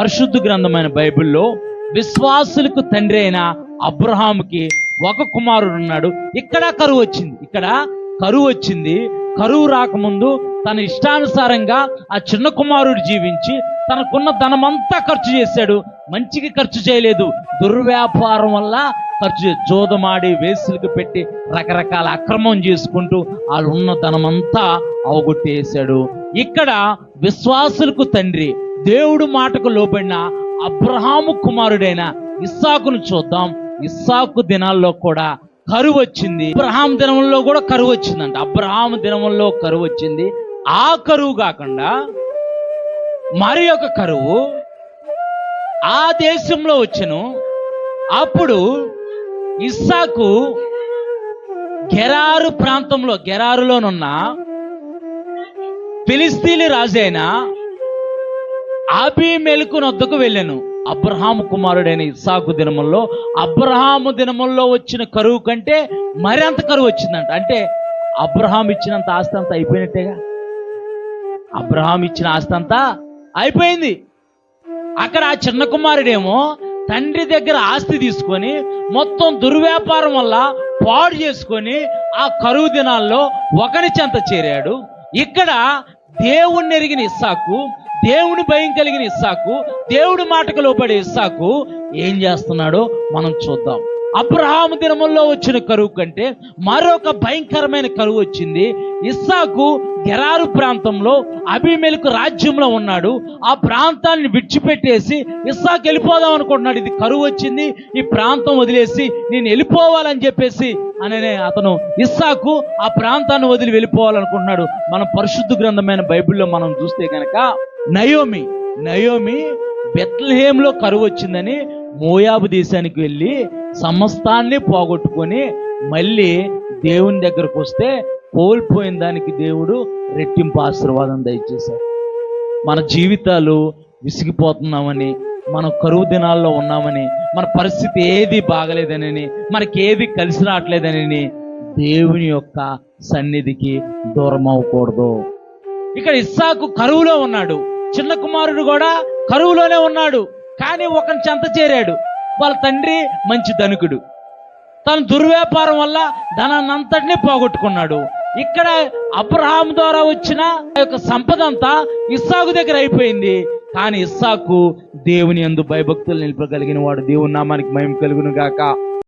పరిశుద్ధ గ్రంథమైన బైబిల్లో విశ్వాసులకు తండ్రి అయిన అబ్రహాముకి ఒక కుమారుడు ఉన్నాడు. ఇక్కడ కరువు వచ్చింది. ఇక్కడ కరువు వచ్చింది. కరువు రాకముందు తన ఇష్టానుసారంగా ఆ చిన్న కుమారుడు జీవించి తనకున్న ధనమంతా ఖర్చు చేశాడు. మంచికి ఖర్చు చేయలేదు. దుర్వ్యాపారం వల్ల ఖర్చు జోదమాడి వేసులకు పెట్టి రకరకాల అక్రమం చేసుకుంటూ వాళ్ళు ఉన్న ధనమంతా అవగొట్టేశాడు. ఇక్కడ విశ్వాసులకు తండ్రి దేవుడు మాటకు లోబడిన అబ్రహాము కుమారుడైన ఇస్సాకును చూద్దాం. ఇస్సాకు దినాల్లో కూడా కరువు వచ్చింది. అబ్రహాం దినంలో కూడా కరువు వచ్చిందంట. అబ్రహాం దినంలో కరువు వచ్చింది. ఆ కరువు కాకుండా మరి ఒక కరువు ఆ దేశంలో వచ్చను. అప్పుడు ఇస్సాకు గెరారు ప్రాంతంలో గెరారులోనున్న ఫిలిస్తీని రాజైన అభిమెలకు నొద్దకు వెళ్ళాను. అబ్రహాము కుమారుడైన ఇస్సాకు దినముల్లో అబ్రహాము దినముల్లో వచ్చిన కరువు కంటే మరింత కరువు వచ్చిందంట. అంటే అబ్రహాం ఇచ్చినంత ఆస్తి అంతా అయిపోయినట్టేగా? అబ్రహాం ఇచ్చిన ఆస్తి అంతా అయిపోయింది. అక్కడ ఆ చిన్న కుమారుడేమో తండ్రి దగ్గర ఆస్తి తీసుకొని మొత్తం దుర్వ్యాపారం వల్ల పాడు చేసుకొని ఆ కరువు దినాల్లో ఒకరి చెంత చేరాడు. ఇక్కడ దేవుణ్ణి ఎరిగిన ఇస్సాకు దేవుని భయం కలిగిన ఇస్సాకు దేవుడి మాటకు లోపడే ఇస్సాకు ఏం చేస్తున్నాడో మనం చూద్దాం. అబ్రహాము దినముల్లో వచ్చిన కరువు కంటే మరొక భయంకరమైన కరువు వచ్చింది. ఇస్సాకు గెరారు ప్రాంతంలో అభిమేలకు రాజ్యంలో ఉన్నాడు. ఆ ప్రాంతాన్ని విడిచిపెట్టేసి ఇస్సాకు వెళ్ళిపోదాం అనుకుంటున్నాడు. ఇది కరువు వచ్చింది ఈ ప్రాంతం వదిలేసి నేను వెళ్ళిపోవాలని చెప్పేసి అనే అతను ఇస్సాకు ఆ ప్రాంతాన్ని వదిలి వెళ్ళిపోవాలనుకుంటున్నాడు. మనం పరిశుద్ధ గ్రంథమైన బైబిల్లో మనం చూస్తే కనుక నయోమి నయోమి బెత్లహేంలో కరువు వచ్చిందని మోయాబు దేశానికి వెళ్ళి సమస్తాన్ని పోగొట్టుకొని మళ్ళీ దేవుని దగ్గరకు వస్తే కోల్పోయిన దానికి దేవుడు రెట్టింపు ఆశీర్వాదం దయచేశాడు. మన జీవితాలు విసిగిపోతున్నామని మనం కరువు దినాల్లో ఉన్నామని మన పరిస్థితి ఏది బాగలేదనని మనకేది కలిసి రావట్లేదనని దేవుని యొక్క సన్నిధికి దూరం అవ్వకూడదు. ఇక్కడ ఇస్సాకు కరువులో ఉన్నాడు. చిన్న కుమారుడు కూడా కరువులోనే ఉన్నాడు కానీ ఒకని చెంత చేరాడు. వాళ్ళ తండ్రి మంచి ధనుకుడు. తను దుర్వ్యాపారం వల్ల ధనాన్ని అంతటినీ పోగొట్టుకున్నాడు. ఇక్కడ అబ్రహాం ద్వారా వచ్చిన ఆ యొక్క సంపద అంతా ఇస్సాకు దగ్గర అయిపోయింది. కానీ ఇస్సాకు దేవుని యందు భయభక్తులు నిలపగలిగిన వాడు. దేవుని నామానికి మహిమ కలుగును గాక